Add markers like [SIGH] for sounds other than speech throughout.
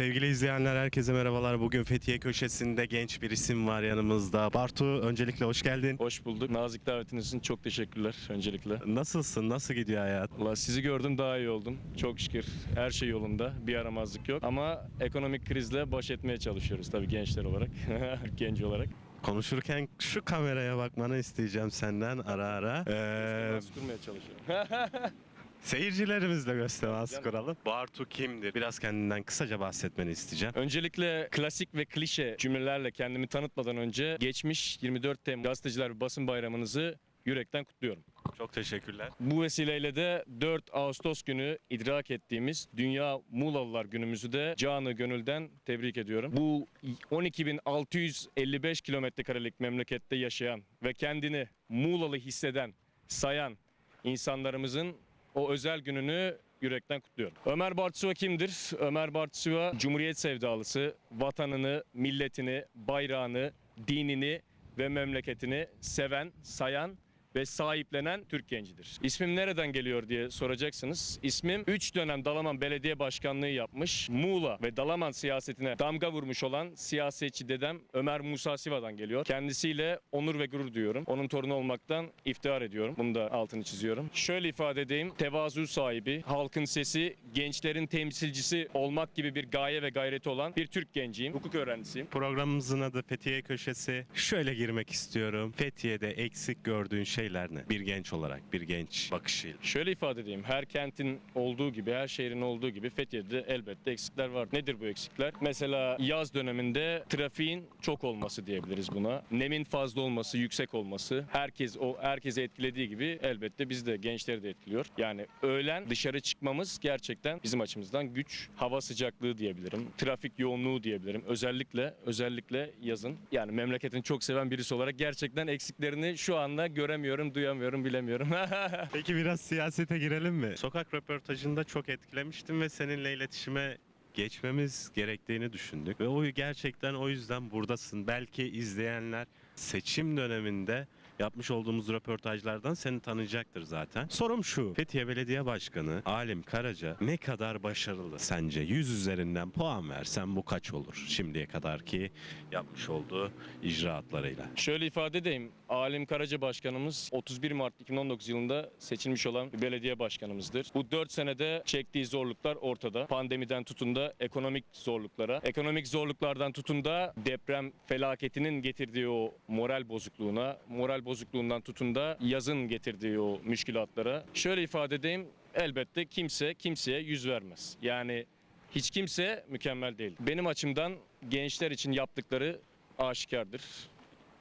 Sevgili izleyenler herkese merhabalar. Bugün Fethiye köşesinde genç bir isim var yanımızda. Bartu öncelikle hoş geldin. Hoş bulduk. Nazik davetiniz için çok teşekkürler öncelikle. Nasılsın? Nasıl gidiyor hayat? Valla sizi gördüm daha iyi oldum. Çok şükür her şey yolunda. Bir yaramazlık yok. Ama ekonomik krizle baş etmeye çalışıyoruz tabii gençler olarak. [LAUGHS] Genç olarak. Konuşurken şu kameraya bakmanı isteyeceğim senden ara ara. Ee, Nasıl kurmaya çalışıyorum. [LAUGHS] seyircilerimizle Canım. kuralım. Bartu kimdir? Biraz kendinden kısaca bahsetmeni isteyeceğim. Öncelikle klasik ve klişe cümlelerle kendimi tanıtmadan önce geçmiş 24 Temmuz Gazeteciler ve Basın Bayramınızı yürekten kutluyorum. Çok teşekkürler. Bu vesileyle de 4 Ağustos günü idrak ettiğimiz Dünya Muğlalılar günümüzü de canı gönülden tebrik ediyorum. Bu 12.655 kilometre karelik memlekette yaşayan ve kendini Muğlalı hisseden, sayan insanlarımızın o özel gününü yürekten kutluyorum. Ömer Bartsuva kimdir? Ömer Bartsuva Cumhuriyet sevdalısı, vatanını, milletini, bayrağını, dinini ve memleketini seven, sayan ve sahiplenen Türk gencidir. İsmim nereden geliyor diye soracaksınız. İsmim 3 dönem Dalaman Belediye Başkanlığı yapmış, Muğla ve Dalaman siyasetine damga vurmuş olan siyasetçi dedem Ömer Musa Siva'dan geliyor. Kendisiyle onur ve gurur duyuyorum. Onun torunu olmaktan iftihar ediyorum. Bunu da altını çiziyorum. Şöyle ifade edeyim. Tevazu sahibi, halkın sesi, gençlerin temsilcisi olmak gibi bir gaye ve gayreti olan bir Türk genciyim. Hukuk öğrencisiyim. Programımızın adı Fethiye Köşesi. Şöyle girmek istiyorum. Fethiye'de eksik gördüğün şeyler ne? Bir genç olarak, bir genç bakışıyla. Şöyle ifade edeyim. Her kentin olduğu gibi, her şehrin olduğu gibi Fethiye'de elbette eksikler var. Nedir bu eksikler? Mesela yaz döneminde trafiğin çok olması diyebiliriz buna. Nemin fazla olması, yüksek olması. Herkes o herkese etkilediği gibi elbette biz de gençleri de etkiliyor. Yani öğlen dışarı çıkmamız gerçekten bizim açımızdan güç, hava sıcaklığı diyebilirim. Trafik yoğunluğu diyebilirim. Özellikle özellikle yazın. Yani memleketini çok seven birisi olarak gerçekten eksiklerini şu anda göremiyorum, duyamıyorum, bilemiyorum. [LAUGHS] Peki biraz siyasete girelim mi? Sokak röportajında çok etkilemiştim ve seninle iletişime geçmemiz gerektiğini düşündük. Ve o gerçekten o yüzden buradasın. Belki izleyenler seçim döneminde yapmış olduğumuz röportajlardan seni tanıyacaktır zaten. Sorum şu. Fethiye Belediye Başkanı Alim Karaca ne kadar başarılı sence? 100 üzerinden puan versen bu kaç olur? Şimdiye kadar ki yapmış olduğu icraatlarıyla. Şöyle ifade edeyim. Alim Karaca Başkanımız 31 Mart 2019 yılında seçilmiş olan bir belediye başkanımızdır. Bu 4 senede çektiği zorluklar ortada. Pandemiden tutun da ekonomik zorluklara, ekonomik zorluklardan tutun da deprem felaketinin getirdiği o moral bozukluğuna, moral bozukluğundan tutun da yazın getirdiği o müşkilatlara. Şöyle ifade edeyim. Elbette kimse kimseye yüz vermez. Yani hiç kimse mükemmel değil. Benim açımdan gençler için yaptıkları aşikardır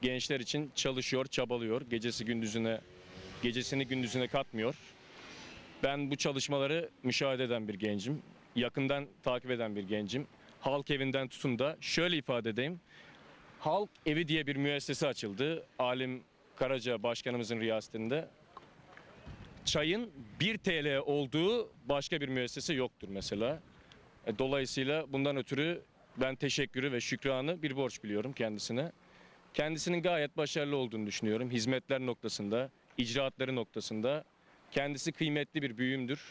gençler için çalışıyor, çabalıyor. Gecesi gündüzüne gecesini gündüzüne katmıyor. Ben bu çalışmaları müşahede eden bir gencim. Yakından takip eden bir gencim. Halk evinden tutun da şöyle ifade edeyim. Halk evi diye bir müessese açıldı. Alim Karaca başkanımızın riyasetinde. Çayın 1 TL olduğu başka bir müessese yoktur mesela. Dolayısıyla bundan ötürü ben teşekkürü ve şükranı bir borç biliyorum kendisine. Kendisinin gayet başarılı olduğunu düşünüyorum. Hizmetler noktasında, icraatları noktasında. Kendisi kıymetli bir büyüğümdür.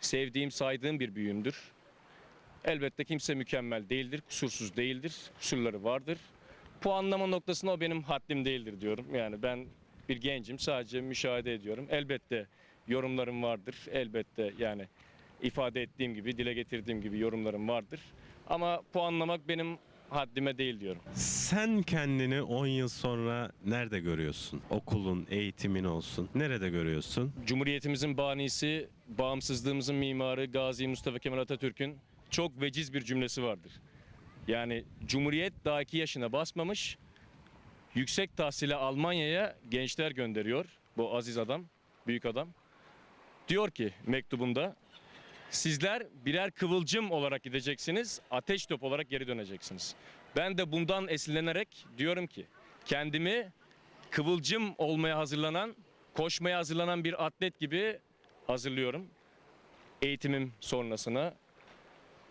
Sevdiğim, saydığım bir büyüğümdür. Elbette kimse mükemmel değildir, kusursuz değildir. Kusurları vardır. Puanlama noktasında o benim haddim değildir diyorum. Yani ben bir gencim, sadece müşahede ediyorum. Elbette yorumlarım vardır. Elbette yani ifade ettiğim gibi, dile getirdiğim gibi yorumlarım vardır. Ama puanlamak benim haddime değil diyorum. Sen kendini 10 yıl sonra nerede görüyorsun? Okulun, eğitimin olsun. Nerede görüyorsun? Cumhuriyetimizin banisi, bağımsızlığımızın mimarı Gazi Mustafa Kemal Atatürk'ün çok veciz bir cümlesi vardır. Yani Cumhuriyet daha iki yaşına basmamış, yüksek tahsile Almanya'ya gençler gönderiyor. Bu aziz adam, büyük adam. Diyor ki mektubunda, sizler birer kıvılcım olarak gideceksiniz, ateş top olarak geri döneceksiniz. Ben de bundan esinlenerek diyorum ki, kendimi kıvılcım olmaya hazırlanan, koşmaya hazırlanan bir atlet gibi hazırlıyorum. Eğitimim sonrasına,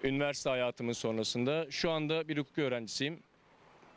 üniversite hayatımın sonrasında. Şu anda bir hukuk öğrencisiyim.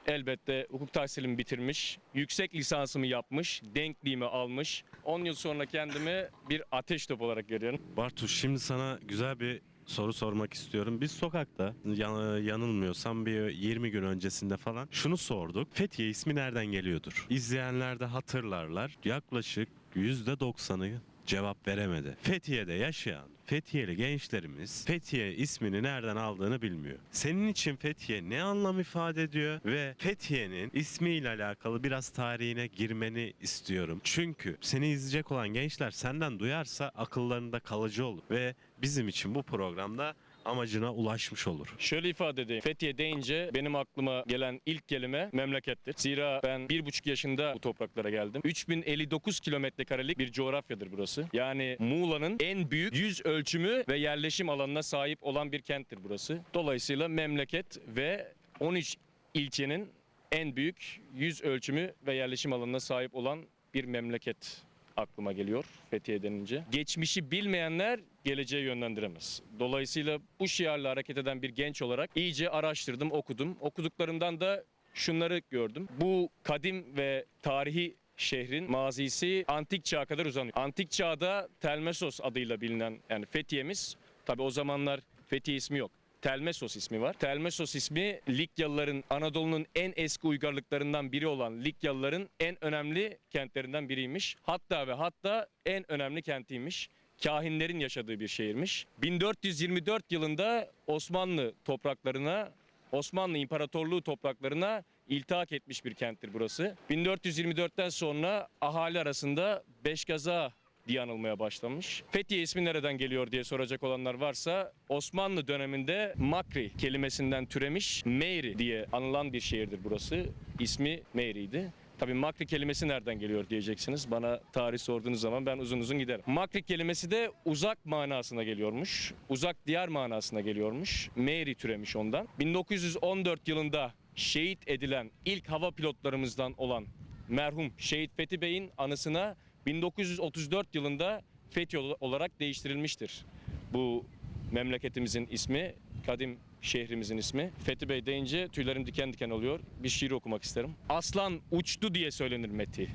Elbette hukuk tahsilimi bitirmiş, yüksek lisansımı yapmış, denkliğimi almış. 10 yıl sonra kendimi bir ateş top olarak görüyorum. Bartu şimdi sana güzel bir soru sormak istiyorum. Biz sokakta yan- yanılmıyorsam bir 20 gün öncesinde falan şunu sorduk. Fethiye ismi nereden geliyordur? İzleyenler de hatırlarlar. Yaklaşık %90'ı cevap veremedi. Fethiye'de yaşayan Fethiyeli gençlerimiz Fethiye ismini nereden aldığını bilmiyor. Senin için Fethiye ne anlam ifade ediyor ve Fethiye'nin ismiyle alakalı biraz tarihine girmeni istiyorum. Çünkü seni izleyecek olan gençler senden duyarsa akıllarında kalıcı olur ve bizim için bu programda amacına ulaşmış olur. Şöyle ifade edeyim. Fethiye deyince benim aklıma gelen ilk kelime memlekettir. Zira ben bir buçuk yaşında bu topraklara geldim. 3059 kilometre karelik bir coğrafyadır burası. Yani Muğla'nın en büyük yüz ölçümü ve yerleşim alanına sahip olan bir kenttir burası. Dolayısıyla memleket ve 13 ilçenin en büyük yüz ölçümü ve yerleşim alanına sahip olan bir memleket aklıma geliyor Fethiye denince. Geçmişi bilmeyenler geleceği yönlendiremez. Dolayısıyla bu şiarla hareket eden bir genç olarak iyice araştırdım, okudum. Okuduklarımdan da şunları gördüm. Bu kadim ve tarihi şehrin mazisi antik çağa kadar uzanıyor. Antik çağda Telmesos adıyla bilinen yani Fethiye'miz tabi o zamanlar Fethiye ismi yok. Telmesos ismi var. Telmesos ismi Likyalıların Anadolu'nun en eski uygarlıklarından biri olan Likyalıların en önemli kentlerinden biriymiş. Hatta ve hatta en önemli kentiymiş. Kahinlerin yaşadığı bir şehirmiş. 1424 yılında Osmanlı topraklarına, Osmanlı İmparatorluğu topraklarına iltihak etmiş bir kenttir burası. 1424'ten sonra ahali arasında Beşgaza diye anılmaya başlamış. Fethiye ismi nereden geliyor diye soracak olanlar varsa Osmanlı döneminde Makri kelimesinden türemiş Meyri diye anılan bir şehirdir burası. İsmi Meyri'ydi. Tabii Makri kelimesi nereden geliyor diyeceksiniz. Bana tarih sorduğunuz zaman ben uzun uzun giderim. Makri kelimesi de uzak manasına geliyormuş. Uzak diyar manasına geliyormuş. Meyri türemiş ondan. 1914 yılında şehit edilen ilk hava pilotlarımızdan olan merhum Şehit Fethi Bey'in anısına 1934 yılında Fethi olarak değiştirilmiştir. Bu memleketimizin ismi, kadim şehrimizin ismi. Fethi Bey deyince tüylerim diken diken oluyor. Bir şiir okumak isterim. Aslan uçtu diye söylenir Methi.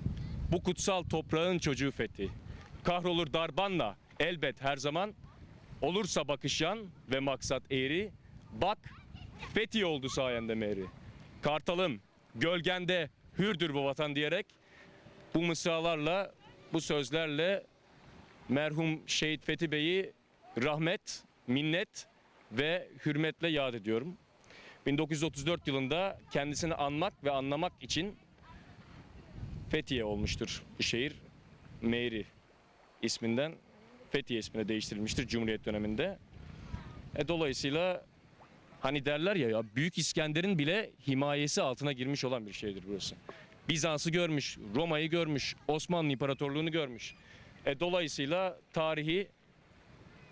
Bu kutsal toprağın çocuğu Fethi. Kahrolur darbanla elbet her zaman. Olursa bakışan ve maksat eğri. Bak Fethi oldu sayende mehri. Kartalım gölgende hürdür bu vatan diyerek bu mısralarla, bu sözlerle merhum Şehit Fethi Bey'i rahmet, minnet ve hürmetle yad ediyorum. 1934 yılında kendisini anmak ve anlamak için Fethiye olmuştur bu şehir. Meyri isminden Fethiye ismine değiştirilmiştir Cumhuriyet döneminde. E, dolayısıyla hani derler ya, ya Büyük İskender'in bile himayesi altına girmiş olan bir şehirdir burası. Bizans'ı görmüş, Roma'yı görmüş, Osmanlı İmparatorluğunu görmüş. E, dolayısıyla tarihi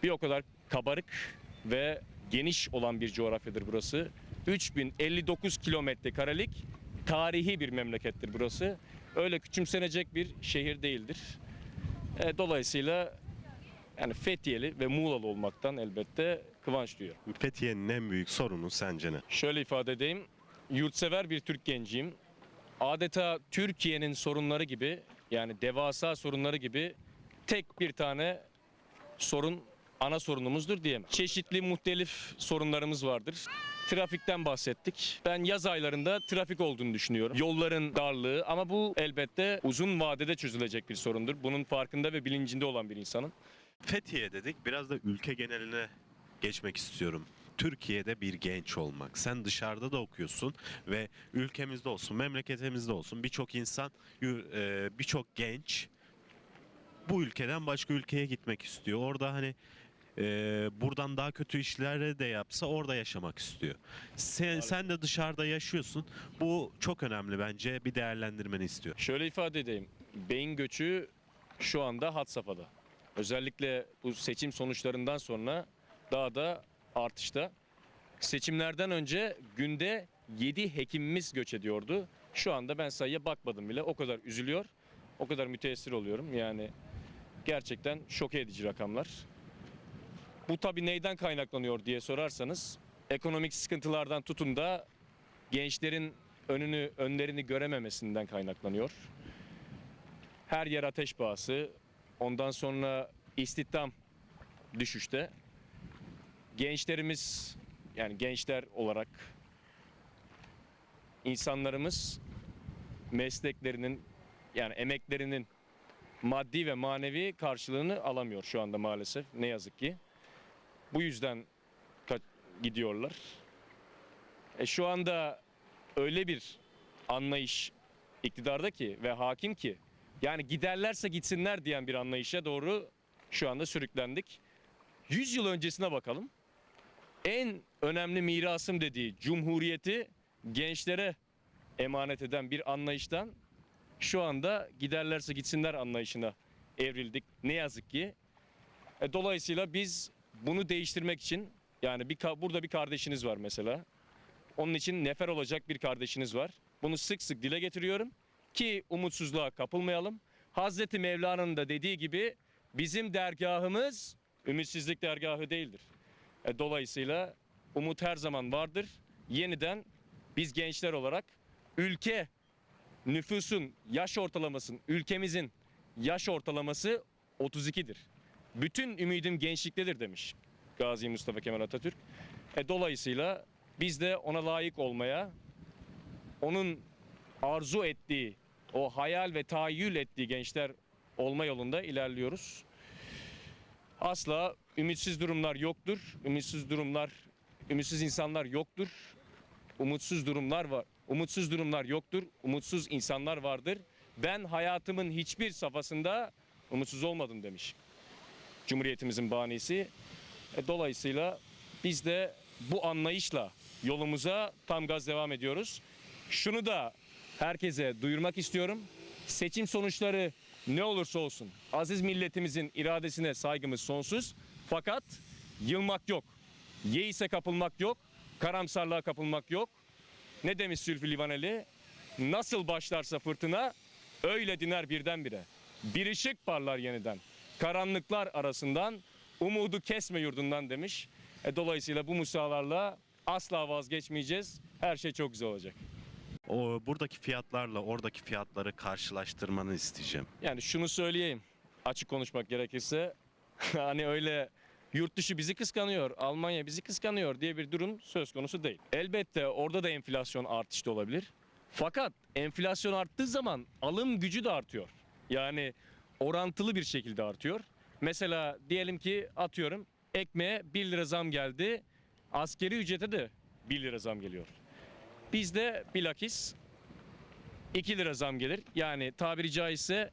bir o kadar kabarık ve geniş olan bir coğrafyadır burası. 3059 kilometre karelik tarihi bir memlekettir burası. Öyle küçümsenecek bir şehir değildir. E, dolayısıyla yani Fethiyeli ve Muğlalı olmaktan elbette kıvanç duyuyorum. Fethiye'nin en büyük sorunu sence ne? Şöyle ifade edeyim. Yurtsever bir Türk genciyim. Adeta Türkiye'nin sorunları gibi yani devasa sorunları gibi tek bir tane sorun ana sorunumuzdur diyeyim. Çeşitli muhtelif sorunlarımız vardır. Trafikten bahsettik. Ben yaz aylarında trafik olduğunu düşünüyorum. Yolların darlığı ama bu elbette uzun vadede çözülecek bir sorundur. Bunun farkında ve bilincinde olan bir insanın. Fethiye dedik biraz da ülke geneline geçmek istiyorum. Türkiye'de bir genç olmak. Sen dışarıda da okuyorsun ve ülkemizde olsun, memleketimizde olsun birçok insan, e, birçok genç bu ülkeden başka ülkeye gitmek istiyor. Orada hani e, buradan daha kötü işler de yapsa orada yaşamak istiyor. Sen, sen de dışarıda yaşıyorsun. Bu çok önemli bence. Bir değerlendirmeni istiyor. Şöyle ifade edeyim. Beyin göçü şu anda had safhada. Özellikle bu seçim sonuçlarından sonra daha da artışta. Seçimlerden önce günde 7 hekimimiz göç ediyordu. Şu anda ben sayıya bakmadım bile. O kadar üzülüyor. O kadar müteessir oluyorum. Yani gerçekten şok edici rakamlar. Bu tabii neyden kaynaklanıyor diye sorarsanız ekonomik sıkıntılardan tutun da gençlerin önünü önlerini görememesinden kaynaklanıyor. Her yer ateş pahası. Ondan sonra istihdam düşüşte. gençlerimiz yani gençler olarak insanlarımız mesleklerinin yani emeklerinin maddi ve manevi karşılığını alamıyor şu anda maalesef ne yazık ki. Bu yüzden gidiyorlar. E şu anda öyle bir anlayış iktidarda ki ve hakim ki yani giderlerse gitsinler diyen bir anlayışa doğru şu anda sürüklendik. 100 yıl öncesine bakalım. En önemli mirasım dediği cumhuriyeti gençlere emanet eden bir anlayıştan şu anda giderlerse gitsinler anlayışına evrildik. Ne yazık ki. E, dolayısıyla biz bunu değiştirmek için yani bir burada bir kardeşiniz var mesela. Onun için nefer olacak bir kardeşiniz var. Bunu sık sık dile getiriyorum ki umutsuzluğa kapılmayalım. Hazreti Mevlana'nın da dediği gibi bizim dergahımız ümitsizlik dergahı değildir. E, dolayısıyla umut her zaman vardır. Yeniden biz gençler olarak ülke nüfusun yaş ortalamasının ülkemizin yaş ortalaması 32'dir. Bütün ümidim gençliktedir demiş Gazi Mustafa Kemal Atatürk. E, dolayısıyla biz de ona layık olmaya, onun arzu ettiği, o hayal ve tahayyül ettiği gençler olma yolunda ilerliyoruz. Asla ümitsiz durumlar yoktur. Ümitsiz durumlar, ümitsiz insanlar yoktur. Umutsuz durumlar var. Umutsuz durumlar yoktur. Umutsuz insanlar vardır. Ben hayatımın hiçbir safhasında umutsuz olmadım demiş. Cumhuriyetimizin banisi. E, dolayısıyla biz de bu anlayışla yolumuza tam gaz devam ediyoruz. Şunu da herkese duyurmak istiyorum. Seçim sonuçları ne olursa olsun aziz milletimizin iradesine saygımız sonsuz. Fakat yılmak yok. Yeise kapılmak yok. Karamsarlığa kapılmak yok. Ne demiş Sülfü Livaneli? Nasıl başlarsa fırtına öyle diner birdenbire. Bir ışık parlar yeniden. Karanlıklar arasından umudu kesme yurdundan demiş. E, dolayısıyla bu musalarla asla vazgeçmeyeceğiz. Her şey çok güzel olacak. O buradaki fiyatlarla oradaki fiyatları karşılaştırmanı isteyeceğim. Yani şunu söyleyeyim. Açık konuşmak gerekirse [LAUGHS] hani öyle yurt dışı bizi kıskanıyor, Almanya bizi kıskanıyor diye bir durum söz konusu değil. Elbette orada da enflasyon artışta olabilir. Fakat enflasyon arttığı zaman alım gücü de artıyor. Yani orantılı bir şekilde artıyor. Mesela diyelim ki atıyorum ekmeğe 1 lira zam geldi. Askeri ücrete de 1 lira zam geliyor. Bizde bilakis 2 lira zam gelir. Yani tabiri caizse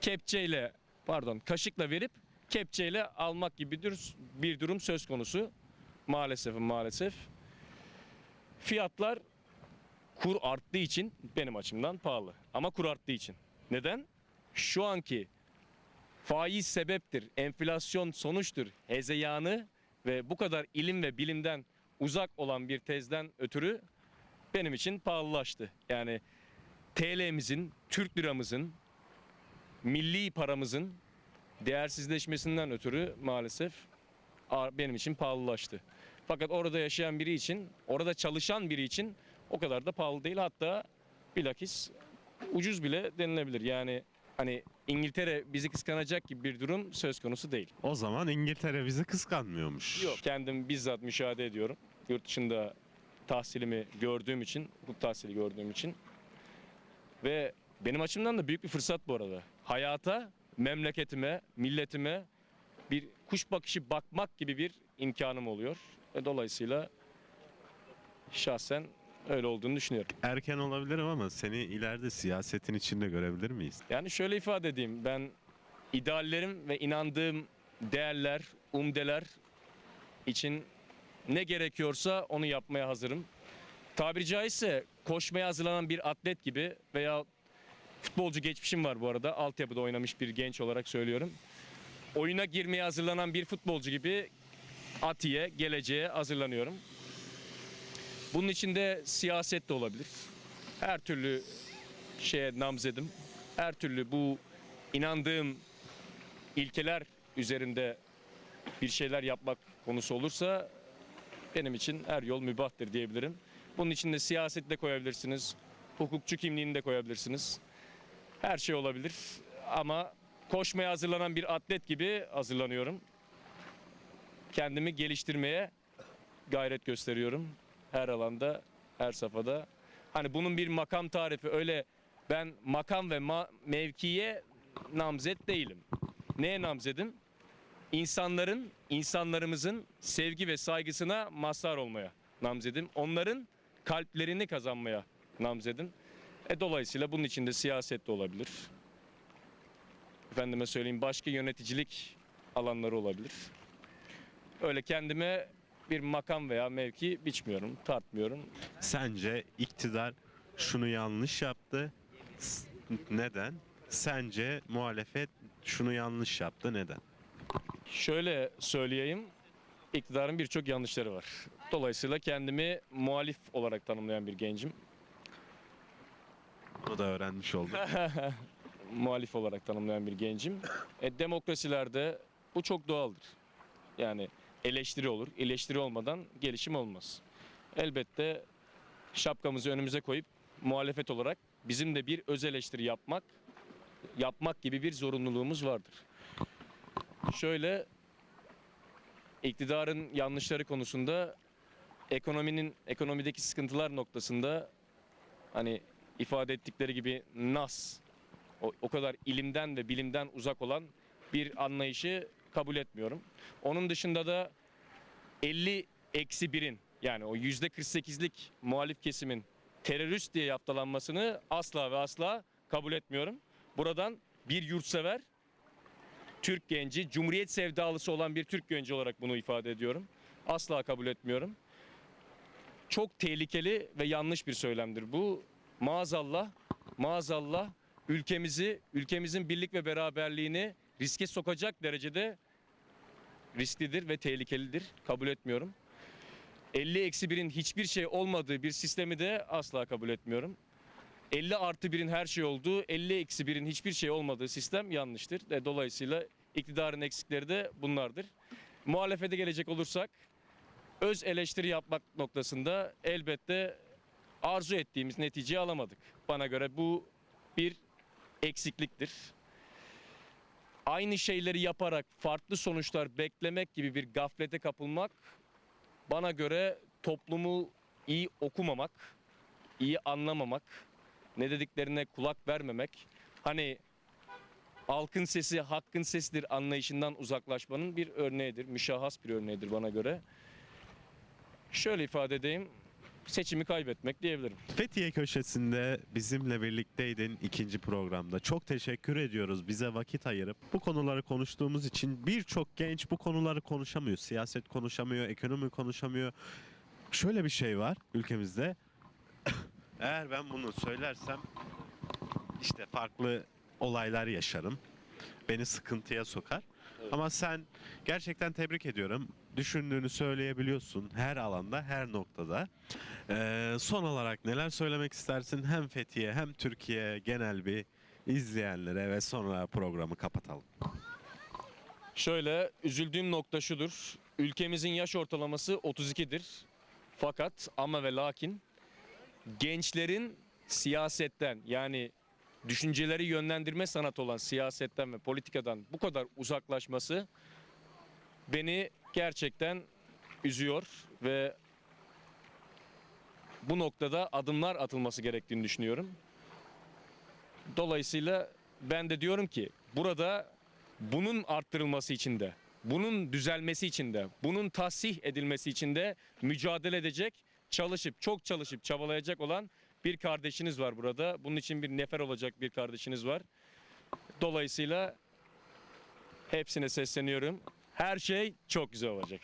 kepçeyle pardon kaşıkla verip kepçeyle almak gibi bir, durum söz konusu. Maalesef maalesef. Fiyatlar kur arttığı için benim açımdan pahalı. Ama kur arttığı için. Neden? Şu anki faiz sebeptir, enflasyon sonuçtur, hezeyanı ve bu kadar ilim ve bilimden uzak olan bir tezden ötürü benim için pahalılaştı. Yani TL'mizin, Türk liramızın, milli paramızın değersizleşmesinden ötürü maalesef benim için pahalılaştı. Fakat orada yaşayan biri için, orada çalışan biri için o kadar da pahalı değil. Hatta bilakis ucuz bile denilebilir. Yani hani İngiltere bizi kıskanacak gibi bir durum söz konusu değil. O zaman İngiltere bizi kıskanmıyormuş. Yok. Kendim bizzat müşahede ediyorum. Yurt dışında tahsilimi gördüğüm için, hukuk tahsili gördüğüm için. Ve benim açımdan da büyük bir fırsat bu arada. Hayata, memleketime, milletime bir kuş bakışı bakmak gibi bir imkanım oluyor. Ve dolayısıyla şahsen öyle olduğunu düşünüyorum. Erken olabilirim ama seni ileride siyasetin içinde görebilir miyiz? Yani şöyle ifade edeyim. Ben ideallerim ve inandığım değerler, umdeler için ne gerekiyorsa onu yapmaya hazırım. Tabiri caizse koşmaya hazırlanan bir atlet gibi veya futbolcu geçmişim var bu arada. Altyapıda oynamış bir genç olarak söylüyorum. Oyuna girmeye hazırlanan bir futbolcu gibi Atiye, geleceğe hazırlanıyorum. Bunun içinde siyaset de olabilir. Her türlü şeye namzedim. Her türlü bu inandığım ilkeler üzerinde bir şeyler yapmak konusu olursa benim için her yol mübahtır diyebilirim. Bunun içinde siyaset de koyabilirsiniz. Hukukçu kimliğini de koyabilirsiniz. Her şey olabilir ama koşmaya hazırlanan bir atlet gibi hazırlanıyorum. Kendimi geliştirmeye gayret gösteriyorum. Her alanda, her safhada. Hani bunun bir makam tarifi öyle ben makam ve ma- mevkiye namzet değilim. Neye namzedim? İnsanların, insanlarımızın sevgi ve saygısına mazhar olmaya namzedim. Onların kalplerini kazanmaya namzedim. E dolayısıyla bunun içinde siyaset de olabilir. Efendime söyleyeyim başka yöneticilik alanları olabilir. Öyle kendime bir makam veya mevki biçmiyorum, tartmıyorum. Sence iktidar şunu yanlış yaptı. S- Neden? Sence muhalefet şunu yanlış yaptı. Neden? Şöyle söyleyeyim, iktidarın birçok yanlışları var. Dolayısıyla kendimi muhalif olarak tanımlayan bir gencim. Bunu da öğrenmiş oldum. [LAUGHS] muhalif olarak tanımlayan bir gencim. E, demokrasilerde bu çok doğaldır. Yani eleştiri olur. Eleştiri olmadan gelişim olmaz. Elbette şapkamızı önümüze koyup muhalefet olarak bizim de bir öz eleştiri yapmak yapmak gibi bir zorunluluğumuz vardır. Şöyle iktidarın yanlışları konusunda ekonominin ekonomideki sıkıntılar noktasında hani ifade ettikleri gibi nas o, o kadar ilimden ve bilimden uzak olan bir anlayışı kabul etmiyorum. Onun dışında da 50 eksi 1'in yani o yüzde 48'lik muhalif kesimin terörist diye yaptalanmasını asla ve asla kabul etmiyorum. Buradan bir yurtsever Türk genci, Cumhuriyet sevdalısı olan bir Türk genci olarak bunu ifade ediyorum. Asla kabul etmiyorum. Çok tehlikeli ve yanlış bir söylemdir bu. Maazallah, maazallah ülkemizi, ülkemizin birlik ve beraberliğini riske sokacak derecede risklidir ve tehlikelidir. Kabul etmiyorum. 50 eksi 1'in hiçbir şey olmadığı bir sistemi de asla kabul etmiyorum. 50 artı 1'in her şey olduğu, 50 eksi 1'in hiçbir şey olmadığı sistem yanlıştır. E, Dolayısıyla iktidarın eksikleri de bunlardır. Muhalefete gelecek olursak, öz eleştiri yapmak noktasında elbette arzu ettiğimiz neticeyi alamadık. Bana göre bu bir eksikliktir. Aynı şeyleri yaparak farklı sonuçlar beklemek gibi bir gaflete kapılmak bana göre toplumu iyi okumamak, iyi anlamamak, ne dediklerine kulak vermemek, hani halkın sesi hakkın sesidir anlayışından uzaklaşmanın bir örneğidir, müşahhas bir örneğidir bana göre. Şöyle ifade edeyim, seçimi kaybetmek diyebilirim. Fethiye köşesinde bizimle birlikteydin ikinci programda. Çok teşekkür ediyoruz bize vakit ayırıp bu konuları konuştuğumuz için birçok genç bu konuları konuşamıyor. Siyaset konuşamıyor, ekonomi konuşamıyor. Şöyle bir şey var ülkemizde. [COUGHS] Eğer ben bunu söylersem işte farklı olaylar yaşarım. Beni sıkıntıya sokar. Ama sen gerçekten tebrik ediyorum. Düşündüğünü söyleyebiliyorsun her alanda, her noktada. Ee, son olarak neler söylemek istersin hem Fethiye hem Türkiye genel bir izleyenlere ve sonra programı kapatalım. Şöyle üzüldüğüm nokta şudur. Ülkemizin yaş ortalaması 32'dir. Fakat ama ve lakin gençlerin siyasetten yani düşünceleri yönlendirme sanatı olan siyasetten ve politikadan bu kadar uzaklaşması beni gerçekten üzüyor ve bu noktada adımlar atılması gerektiğini düşünüyorum. Dolayısıyla ben de diyorum ki burada bunun arttırılması için de, bunun düzelmesi için de, bunun tahsih edilmesi için de mücadele edecek, çalışıp, çok çalışıp çabalayacak olan bir kardeşiniz var burada. Bunun için bir nefer olacak bir kardeşiniz var. Dolayısıyla hepsine sesleniyorum. Her şey çok güzel olacak.